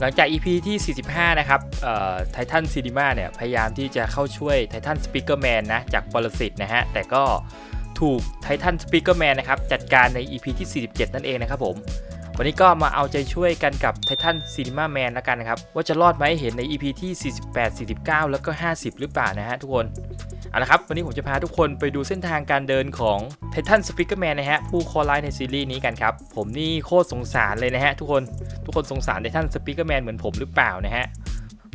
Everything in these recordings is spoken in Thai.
หลังจาก EP ที่ 45 นะครับไททันซีนีมาเนี่ย พยายามที่จะเข้าช่วยไททันสปีกเกอร์แมนนะ จากปรสิตนะฮะ แต่ก็ถูกไททันสปีกเกอร์แมนนะครับ จัดการใน EP ที่ 47 นั่นเองนะครับผม วันนี้ก็มาเอาใจช่วยกันกับไททันซีนีมาแมนแล้วกันนะครับ ว่าจะรอดไหมเห็นใน EP ที่ 48 49 แล้วก็ 50 หรือเปล่านะฮะทุกคน เอาละครับ วันนี้ผมจะพาทุกคนไปดูเส้นทางการเดินของไททันสปีกเกอร์แมนนะฮะ ผู้คอไลน์ในซีรีส์นี้กันครับ ผมนี่โคตรสงสารเลยนะฮะทุกคน ทุกคนสงสารไททันสปีกเกอร์แมนเหมือนผมหรือเปล่านะฮะ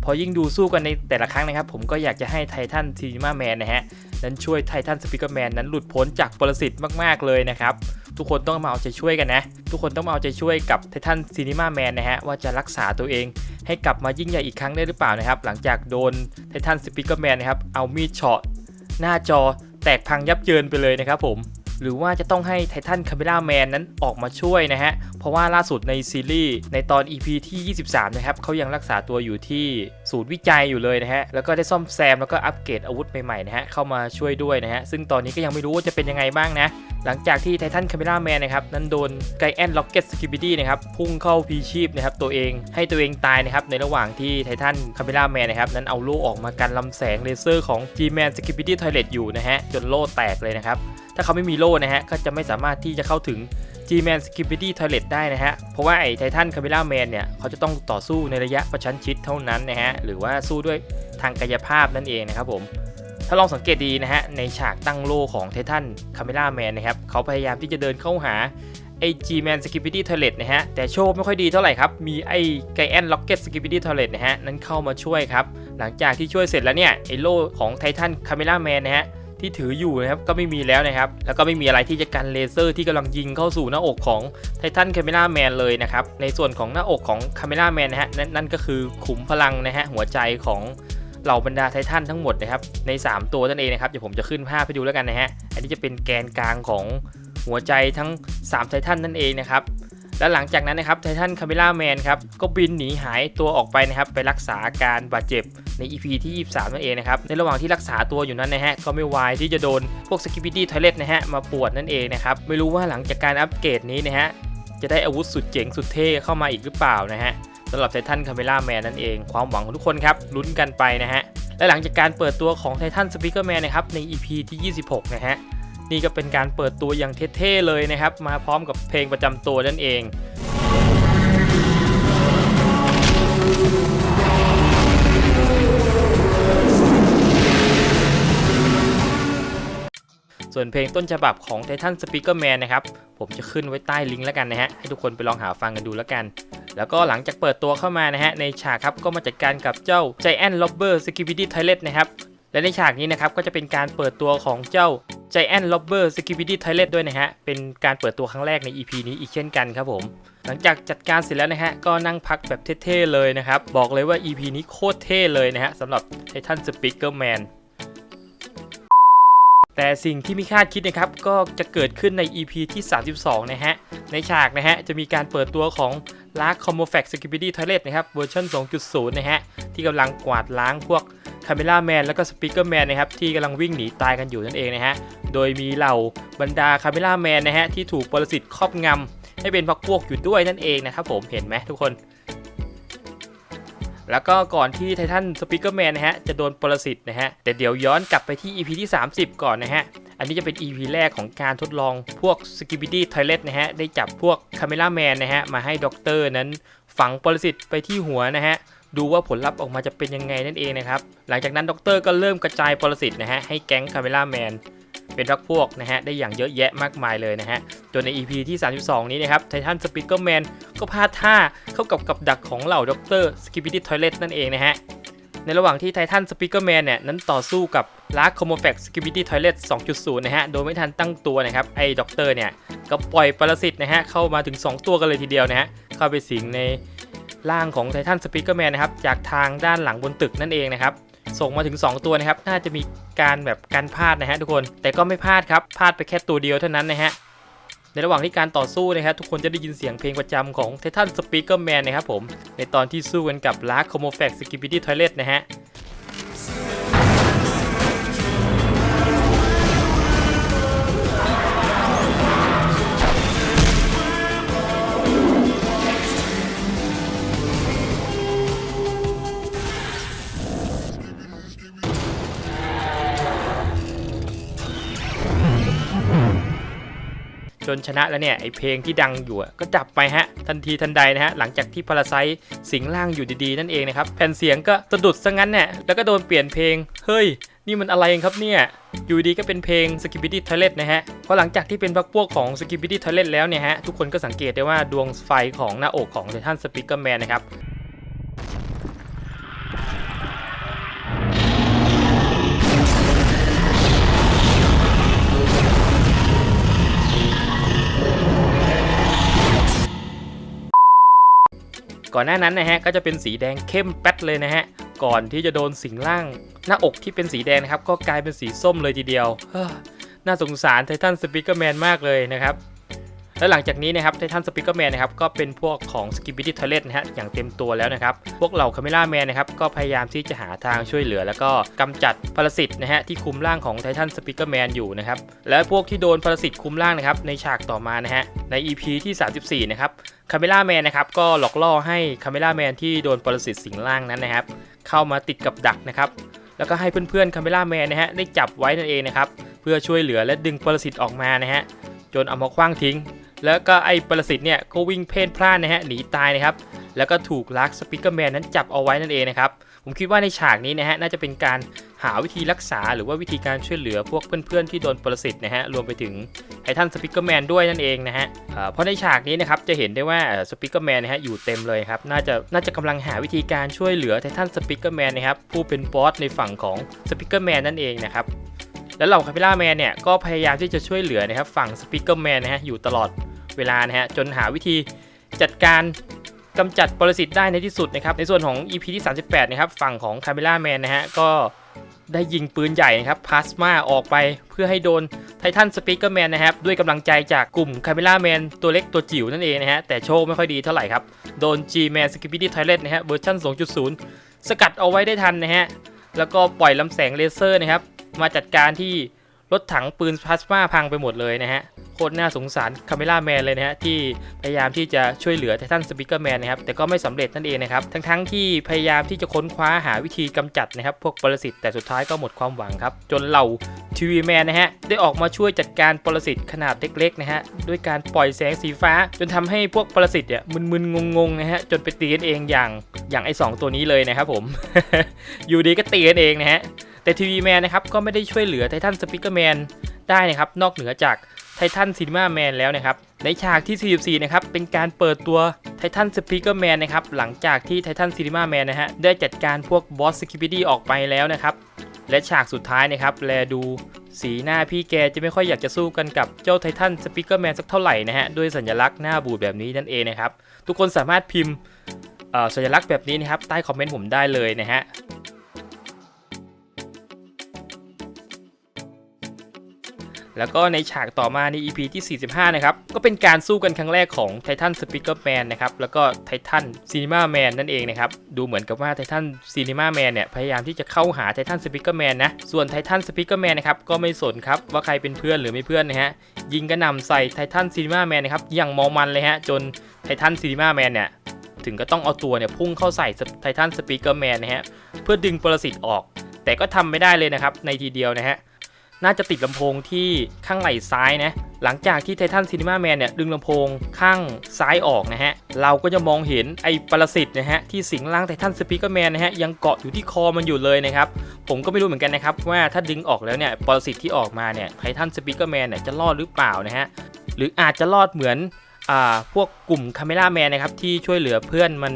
พอยิ่งดูสู้กันในแต่ละครั้งนะครับ ผมก็อยากจะให้ไททันซีนีมาแมนนะฮะ นั้นช่วยไททันสปีกเกอร์แมนนั้นหลุดพ้นจากปรสิตมากๆเลยนะครับทุกคนต้องมาเอาใจช่วยกันนะ ทุกคนต้องมาเอาใจช่วยกับไททันซีนีมาแมนนะฮะ ว่าจะรักษาตัวเอง ให้กลับมายิ่งใหญ่อีกครั้งได้หรือเปล่านะครับ หลังจากโดนไททันสปีกเกอร์แมนนะครับ เอามีดเฉาะ หน้าจอแตกพังยับเยินไปเลยนะครับผม หรือว่าจะต้องให้ไททันคาเมล่าแมนนั้นออกมาช่วยนะฮะ เพราะว่าล่าสุดในซีรีส์ในตอน EP ที่ 23 นะครับเขายังรักษาตัวอยู่ที่ศูนย์วิจัยอยู่เลยนะฮะ แล้วก็ได้ซ่อมแซมแล้วก็อัปเกรดอาวุธใหม่ๆนะฮะเข้ามาช่วยด้วยนะฮะ ซึ่งตอนนี้ก็ยังไม่รู้ว่าจะเป็นยังไงบ้างนะหลังจากที่ไททันคาเมล่าแมนนะครับนั้นโดนไกแอนล็อกเก็ตสกิบิดี้นะครับพุ่งเข้าพีชีพนะครับตัวเองให้ตัวเองตายนะครับในระหว่างที่ไททันคาเมล่าแมนนะครับนั้นเอาโล่ออกมากันลำแสงเลเซอร์ของ G-Man s k i b i d y Toilet อยู่นะฮะจนโล่แตกเลยนะครับ ถ้าเขาไม่มีโล่นะฮะก็จะไม่สามารถที่จะเข้าถึง G-Man s k i b i d y Toilet ได้นะฮะ เพราะว่าไอ้ไททันคาเมล่าแมนเนี่ยเขาจะต้องต่อสู้ในระยะประชันชิดเท่านั้นนะฮะ หรือว่าสู้ด้วยทางกายภาพนั่นเองนะครับผม ถ้าลองสังเกตดีนะฮะ ในฉากตั้งโล่ของไททันคาเมล่าแมนนะครับ เขาพยายามที่จะเดินเข้าหาไอ้ G-Man s k i p i d y Toilet นะฮะ แต่โชคไม่ค่อยดีเท่าไหร่ครับ มีไอ้ไกแอนล็อกเก็ตสกิป i ดี้ทอ i เลตนะฮะ นั้นเข้ามาช่วยครับ หลังจากที่ช่วยเสร็จแล้วเนี่ยไอ้โล่ของไททันคาเมล่าแมนนะฮะ ที่ถืออยู่นะครับก็ไม่มีแล้วนะครับ แล้วก็ไม่มีอะไรที่จะกันเลเซอร์ที่กำลังยิงเข้าสู่หน้าอกของไททันคาเมล่าแมนเลยนะครับในส่วนของหน้าอกของคาเมล่าแมนนะฮะนั่นนั่นก็คือขุมพลังนะฮะหัวใจของเหล่าบรรดาไททันทั้งหมดนะครับใน 3 ตัวนั่นเองนะครับเดี๋ยวผมจะขึ้นภาพให้ดูแล้วกันนะฮะอันนี้จะเป็นแกนกลางของหัวใจทั้ง 3 ไททันนั่นเองนะครับ และหลังจากนั้นนะครับไททันคาเมล่าแมนครับก็บินหนีหายตัวออกไปนะครับไปรักษาอาการบาดเจ็บใน EP ที่ 23 นั่นเองนะครับในระหว่างที่รักษาตัวอยู่นั้นนะฮะก็ไม่วายที่จะโดนพวกสกิป i ดี้ทอยเลตนะฮะมาปวดนั่นเองนะครับไม่รู้ว่าหลังจากการอัปเกรดนี้นะฮะจะได้อาวุธสุดเจ๋งสุดเท่เข้ามาอีกหรือเปล่านะฮะสำหรับไททันคาเมล่าแมนนั่นเองความหวังของทุกคนครับลุ้นกันไปนะฮะและหลังจากการเปิดตัวของไททันสปีกเกอร์แมนนะครับใน EP ที่ 26 นะฮะ นี่ก็เป็นการเปิดตัวอย่างเท่ๆเลยนะครับ มาพร้อมกับเพลงประจำตัวนั่นเองส่วนเพลงต้นฉบับของ Titan Speaker Man นะครับ ผมจะขึ้นไว้ใต้ลิงก์แล้วกันนะฮะ ให้ทุกคนไปลองหาฟังกันดูแล้วกัน แล้วก็หลังจากเปิดตัวเข้ามานะฮะ ในฉากครับก็มาจัดการกับเจ้า Giant Robber s k i b i d y Toilet นะครับ และในฉากนี้นะครับก็จะเป็นการเปิดตัวของเจ้า Giant Robber s k i b i d y Toilet ด้วยนะฮะ เป็นการเปิดตัวครั้งแรกใน EP นี้อีกเช่นกันครับผม หลังจากจัดการเสร็จแล้วนะฮะ ก็นั่งพักแบบเท่ๆเลยนะครับ บอกเลยว่า EP นี้โคตรเท่เลยนะฮะสำหรับ Titan Speaker Man แต่สิ่งที่ไม่คาดคิดนะครับ ก็จะเกิดขึ้นใน EP ที่ 32 นะฮะ ในฉากนะฮะ จะมีการเปิดตัวของ l a r k c o m o f a x s k i p i d y Toilet นะครับเวอร์ชัน2.0 นะฮะ ที่กำลังกวาดล้างพวก c a m e l a Man แล้วก็ Speaker Man นะครับที่กำลังวิ่งหนีตายกันอยู่นั่นเองนะฮะโดยมีเหล่าบรรดา c a m e l a Man นนะฮะที่ถูกปรสิตครอบงำให้เป็นพักพวกอยู่ด้วยนั่นเองนะครับผมเห็นไหมทุกคน แล้วก็ก่อนที่ไททันสปีกเกอร์แมนนะฮะจะโดนปรสิตนะฮะแต่เดี๋ยวย้อนกลับไปที่ EP ที่ 30 ก่อนนะฮะอันนี้จะเป็น EP แรกของการทดลองพวก s k i b i d y Toilet นะฮะได้จับพวกคาเมล่าแมนนะฮะมาให้ด็อกเตอร์นั้นฝังปรสิตไปที่หัวนะฮะ ดูว่าผลลัพธ์ออกมาจะเป็นยังไงนั่นเองนะครับ หลังจากนั้นด็อกเตอร์ก็เริ่มกระจายปรสิตนะฮะให้แก๊งคาเมล่าแมนเป็นรักพวกนะฮะได้อย่างเยอะแยะมากมายเลยนะฮะจนใน EP ที่ 32 นี้นะครับไททันสปีกเกอร์แมนก็พลาดท่าเข้ากับกับดักของเหล่าด็อกเตอร์สกิบิดี้ทอยเลตนั่นเองนะฮะในระหว่างที่ไททันสปีกเกอร์แมนเนี่ยนั้นต่อสู้กับลาร์คโมแฟกสกิบิดี้ทอยเลต2.0 นะฮะโดยไม่ทันตั้งตัวนะครับไอ้ด็อกเตอร์เนี่ยก็ปล่อยปรสิตนะฮะเข้ามาถึง 2 ตัวกันเลยทีเดียวนะฮะเข้าไปสิงใน ร่างของไททันสปิกเกอร์แมนนะครับจากทางด้านหลังบนตึกนั่นเองนะครับส่งมาถึง 2 ตัวนะครับ น่าจะมีการแบบการพลาดนะฮะทุกคน แต่ก็ไม่พลาดครับ พลาดไปแค่ตัวเดียวเท่านั้นนะฮะ ในระหว่างที่การต่อสู้นะครับทุกคนจะได้ยินเสียงเพลงประจำของไททันสปิเกอร์แมนะครับผม ในตอนที่สู้กันกับ l a r k c o m o f a x s k i p i d y Toilet นะฮะ นชนะแล้วเนี่ยไอเพลงที่ดังอยู่ก็ดับไปฮะทันทีทันใดนะฮะหลังจากที่พาราไซสิงร่างอยู่ดีๆ นั่นเองนะครับแผ่นเสียงก็สะดุดซะงั้นเนี่ยแล้วก็โดนเปลี่ยนเพลงเฮ้ยนี่มันอะไรครับเนี่ย อยู่ดีก็เป็นเพลง s k i p i d y Toilet นะฮะ เพราะหลังจากที่เป็นพักพวกของ s k i p i d y Toilet แล้วเนี่ยฮะ ทุกคนก็สังเกตได้ว่าดวงไฟของหน้าอกของไททันสปิเกอร์แมนนะครับ อนหน้านั้นนะฮะก็จะเป็นสีแดงเข้มแป๊ดเลยนะฮะก่อนที่จะโดนสิงร่าง หน้าอกที่เป็นสีแดงนะครับก็กลายเป็นสีส้มเลยทีเดียวเฮ้อน่าสงสารไททันสปิเกอร์แมนมากเลยนะครับ และหลังจากนี้นะครับไททันสปิเกอร์แมนนะครับก็เป็นพวกของสกิบิ d ท t เล l นะฮะอย่างเต็มตัวแล้วนะครับพวกเหล่าคาเมล่าแมนนะครับก็พยายามที่จะหาทางช่วยเหลือ แล้วก็กำจัดปรสิตนะฮะที่คุมร่างของไททันสปิเกอร์แมนอยู่นะครับและพวกที่โดนปรสิตคุมร่างนะครับในฉากต่อมานะฮะใน EP ที่ 34 นะครับคาเมล่าแมนนะครับก็หลอกล่อให้คาเมล่าแมนที่โดนปรสิตสิงร่างนั้นนะครับเข้ามาติดกับดักนะครับแล้วก็ให้เพื่อนๆคาเมล่าแมนนะฮะได้จับไว้นั่นเองนะครับเพื่อช่วยเหลือและดึงปรสิตออกมานะฮะจนเอามาคว้างทิ้ง แล้วก็ไอ้ปรสิตเนี่ยก็วิ่งเพ่นพล่านนะฮะหนีตายนะครับ แล้วก็ถูกลักสปิเกอร์แมนนั้นจับเอาไว้นั่นเองนะครับ ผมคิดว่าในฉากนี้นะฮะน่าจะเป็นการหาวิธีรักษาหรือว่าวิธีการช่วยเหลือพวกเพื่อนๆที่โดนปรสิตนะฮะรวมไปถึงไททันสปิเกอร์แมนด้วยนั่นเองนะฮะเพราะในฉากนี้นะครับจะเห็นได้ว่าสปิเกอร์แมนนะฮะอยู่เต็มเลยครับน่าจะน่าจะกำลังหาวิธีการช่วยเหลือไททันสปิเกอร์แมนนะครับผู้เป็นบอสในฝั่งของสปิเกอร์แมนนั่นเองนะครับแล้วเหล่าคาเปล่าแมนเนี่ยก็พยายามที่จะช่วยเหลือนะครับฝั่งสปิเกอร์แมนนะฮะอยู่ตลอด เวลานะฮะจนหาวิธีจัดการกำจัดปรสิตได้ในที่สุดนะครับในส่วนของ EP ที่ 38 นะครับฝั่งของคาเมล่าแมนนะฮะก็ได้ยิงปืนใหญ่นะครับพลาสมาออกไปเพื่อให้โดนไททันสปิเกอร์แมนนะครับด้วยกำลังใจจากกลุ่มคาเมล่าแมนตัวเล็กตัวจิ๋วนั่นเองนะฮะแต่โชคไม่ค่อยดีเท่าไหร่ครับ โดน G-Man s k i p p y Toilet นะฮะเวอร์ชัน2.0 สกัดเอาไว้ได้ทันนะฮะแล้วก็ปล่อยลำแสงเลเซอร์นะครับมาจัดการที่ รถถังปืนพลาสมาพังไปหมดเลยนะฮะโคตรน่าสงสารคาเมล่าแมนเลยนะฮะที่พยายามที่จะช่วยเหลือไททันสปิเกอร์แมนนะครับแต่ก็ไม่สำเร็จนั่นเองนะครับทั้งๆที่พยายามที่จะค้นคว้าหาวิธีกำจัดนะครับพวกปรสิตแต่สุดท้ายก็หมดความหวังครับ จนเหล่าทีวีแมนนะฮะได้ออกมาช่วยจัดการปรสิตขนาดเล็กๆนะฮะด้วยการปล่อยแสงสีฟ้า จนทำให้พวกปรสิตเนี่ยมึนๆงงๆนะฮะจนไปตีกันเองอย่างอย่างไอ้สองตัวนี้เลยนะครับผมอยู่ดีก็ตีกันเองนะฮะ แต่ทีวีแมนนะครับก็ไม่ได้ช่วยเหลือไททันสปิเกอร์แมนได้นะครับนอกเหนือจากไททันซีนีมาแมนแล้วนะครับในฉากที่ 44 นะครับ เป็นการเปิดตัวไททันสปีกเกอร์แมนนะครับ หลังจากที่ไททันซีนีมาแมนนะฮะ ได้จัดการพวกบอสสกิปิดี้ออกไปแล้วนะครับ และฉากสุดท้ายนะครับ แลดูสีหน้าพี่แกจะไม่ค่อยอยากจะสู้กันกับเจ้าไททันสปีกเกอร์แมนสักเท่าไหร่นะฮะ ด้วยสัญลักษณ์หน้าบูดแบบนี้นั่นเองนะครับ ทุกคนสามารถพิมพ์สัญลักษณ์แบบนี้นะครับ ใต้คอมเมนต์ผมได้เลยนะฮะ แล้วก็ในฉากต่อมาใน EP ที่ 45 นะครับ ก็เป็นการสู้กันครั้งแรกของไททันสปิเกอร์แมนนะครับ แล้วก็ไททันซีนีมาแมนนั่นเองนะครับ ดูเหมือนกับว่าไททันซีนีมาแมนเนี่ย พยายามที่จะเข้าหาไททันสปิเกอร์แมนนะ ส่วนไททันสปิเกอร์แมนนะครับ ก็ไม่สนครับ ว่าใครเป็นเพื่อนหรือไม่เพื่อนนะฮะ ยิงกระหน่ำใส่ไททันซีนีมาแมนนะครับ อย่างมอมันเลยฮะ จนไททันซีนีมาแมนเนี่ย ถึงก็ต้องเอาตัวเนี่ยพุ่งเข้าใส่ไททันสปีกเกอร์แมนนะฮะ เพื่อดึงปรสิตออก แต่ก็ทำไม่ได้เลยนะครับ ในทีเดียวนะฮะ น่าจะติดลำโพงที่ข้างไหล่ซ้ายนะ หลังจากที่ไททันซีนีมาแมนเนี่ยดึงลำโพงข้างซ้ายออกนะฮะ เราก็จะมองเห็นไอ้ปรสิตนะฮะที่สิงร่างไททันสปีกเกอร์แมนนะฮะยังเกาะอยู่ที่คอมันอยู่เลยนะครับ ผมก็ไม่รู้เหมือนกันนะครับว่าถ้าดึงออกแล้วเนี่ยปรสิตที่ออกมาเนี่ยไททันสปีกเกอร์แมนเนี่ยจะรอดหรือเปล่านะฮะ หรืออาจจะรอดเหมือนอ่าพวกกลุ่มคาเมล่าแมนนะครับที่ช่วยเหลือเพื่อนมัน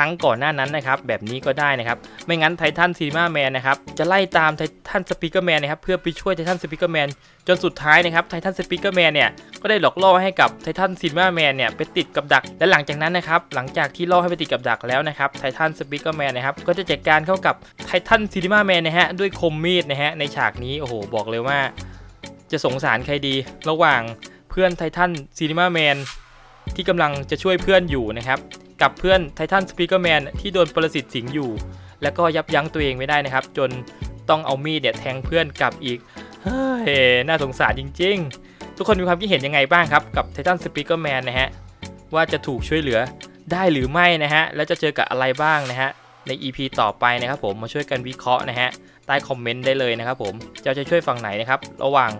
รั้งก่อนหน้านั้นนะครับแบบนี้ก็ได้นะครับไม่งั้นไททันซีมาแมนนะครับจะไล่ตามไททันสปีกเกอร์แมนนะครับเพื่อไปช่วยไททันสปีกเกอร์แมนจนสุดท้ายนะครับไททันสปีกเกอร์แมนเนี่ยก็ได้หลอกล่อให้กับไททันซีมาแมนเนี่ยไปติดกับดัก และหลังจากนั้นนะครับหลังจากที่ล่อให้ไปติดกับดักแล้วนะครับไททันสปีกเกอร์แมนนะครับก็จะจัดการเข้ากับไททันซีมาแมนนะฮะด้วยคมมีดนะฮะในฉากนี้โอ้โหบอกเลยว่า จะสงสารใครดี ระหว่างเพื่อนไททันซีมาแมนที่กำลังจะช่วยเพื่อนอยู่นะครับ กับเพื่อนไททันสปีกเกอร์แมนที่โดนปรสิตสิงอยู่ แล้วก็ยับยั้งตัวเองไม่ได้นะครับ จนต้องเอามีดเนี่ยแทงเพื่อนกลับอีกเฮ้ยน่าสงสารจริง ๆ ทุกคนมีความคิดเห็นยังไงบ้างครับ กับไททันสปีกเกอร์แมนนะฮะ ว่าจะถูกช่วยเหลือได้หรือไม่นะฮะ แล้วจะเจอกับอะไรบ้างนะฮะ ใน EP ต่อไปนะครับผมมาช่วยกันวิเคราะห์นะฮะ ใต้คอมเมนต์ได้เลยนะครับผมจะจะช่วยฝั่งไหนนะครับ ระหว่าง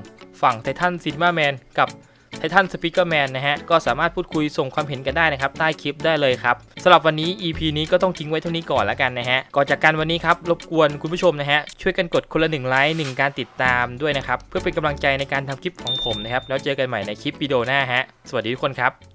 ฝั่งไททันซินมาแมนกับ ไททันสปิกเกอร์แมนนะฮะ ก็สามารถพูดคุยส่งความเห็นกันได้นะครับ ใต้คลิปได้เลยครับสำหรับวันนี้ EP นี้ก็ต้องทิ้งไว้เท่านี้ก่อนแล้วกันนะฮะ ก่อนจากกันวันนี้ครับ รบกวนคุณผู้ชมนะฮะ ช่วยกันกดคนละหนึ่งไลค์หนึ่งการติดตามด้วยนะครับ เพื่อเป็นกำลังใจในการทำคลิปของผมนะครับ แล้วเจอกันใหม่ในคลิปวิดีโอหน้าฮะ สวัสดีทุกคนครับ